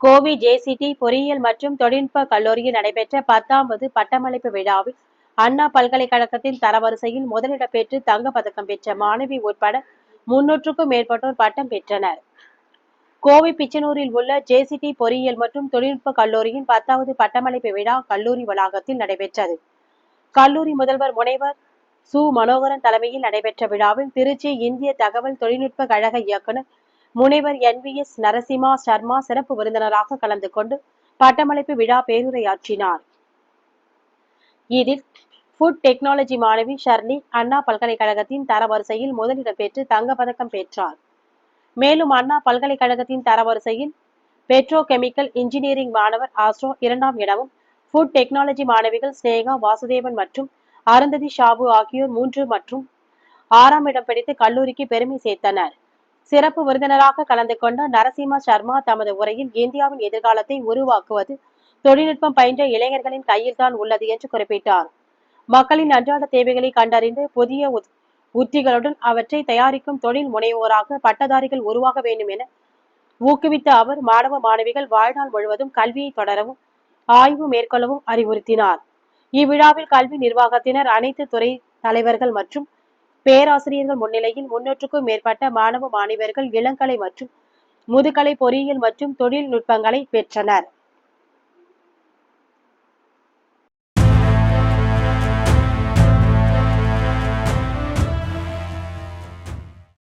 கோவி JCD பொறியியல் மற்றும் தொழில்நுட்ப கல்லூரியில் நடைபெற்ற பத்தாவது பட்டமளிப்பு விழாவில் அண்ணா பல்கலைக்கழகத்தின் தரவரிசையில் முதலிடம் பெற்று தங்க பதக்கம் பெற்ற மாணவி உட்பட முன்னூற்றுக்கும் மேற்பட்டோர் பட்டம் பெற்றனர். கோவை பிச்சனூரில் உள்ள ஜேசிடி பொறியியல் மற்றும் தொழில்நுட்ப கல்லூரியின் பத்தாவது பட்டமளிப்பு விழா கல்லூரி வளாகத்தில் நடைபெற்றது. கல்லூரி முதல்வர் முனைவர் சு. மனோகரன் தலைமையில் நடைபெற்ற விழாவில் திருச்சி இந்திய தகவல் தொழில்நுட்ப கழக இயக்குனர் முனைவர் N V S Narasimha Sharma சிறப்பு விருந்தினராக கலந்து கொண்டு பட்டமளிப்பு விழா பேருரையாற்றினார். இதில் ஃபுட் டெக்னாலஜி மாணவி ஷர்லி அண்ணா பல்கலைக்கழகத்தின் தரவரிசையில் முதலிடம் பெற்று தங்கப்பதக்கம் பெற்றார். மேலும் அண்ணா பல்கலைக்கழகத்தின் தரவரிசையில் பெட்ரோ கெமிக்கல் இன்ஜினியரிங் மாணவர் ஆஸ்ட்ரோ இரண்டாம் இடமும் ஃபுட் டெக்னாலஜி மாணவிகள் ஸ்னேகா வாசுதேவன் மற்றும் அருந்ததி ஷாபு ஆகியோர் மூன்று மற்றும் ஆறாம் இடம் பிடித்து கல்லூரிக்கு பெருமை சேர்த்தனர். சிறப்பு விருந்தினராக கலந்து கொண்ட நரசிம்ம சர்மா தமது உரையில் இந்தியாவின் எதிர்காலத்தை உருவாக்குவது தொழில்நுட்பம் பயின்ற இளைஞர்களின் கையில் தான் உள்ளது என்று குறிப்பிட்டார். மக்களின் அன்றாட தேவைகளை கண்டறிந்து புதிய உத்திகளுடன் அவற்றை தயாரிக்கும் தொழில் முனைவோராக பட்டதாரிகள் உருவாக வேண்டும் என ஊக்குவித்த அவர் மாணவ மாணவிகள் வாழ்நாள் முழுவதும் கல்வியை தொடரவும் ஆய்வு மேற்கொள்ளவும் அறிவுறுத்தினார். இவ்விழாவில் கல்வி நிர்வாகத்தினர் அனைத்து துறை தலைவர்கள் மற்றும் பேராசிரியர்கள் முன்னிலையில் முன்னூற்றுக்கும் மேற்பட்ட மாணவ மாணவியர்கள் இளங்கலை மற்றும் முதுகலை பொறியியல் மற்றும் தொழில்நுட்பங்களை பெற்றனர்.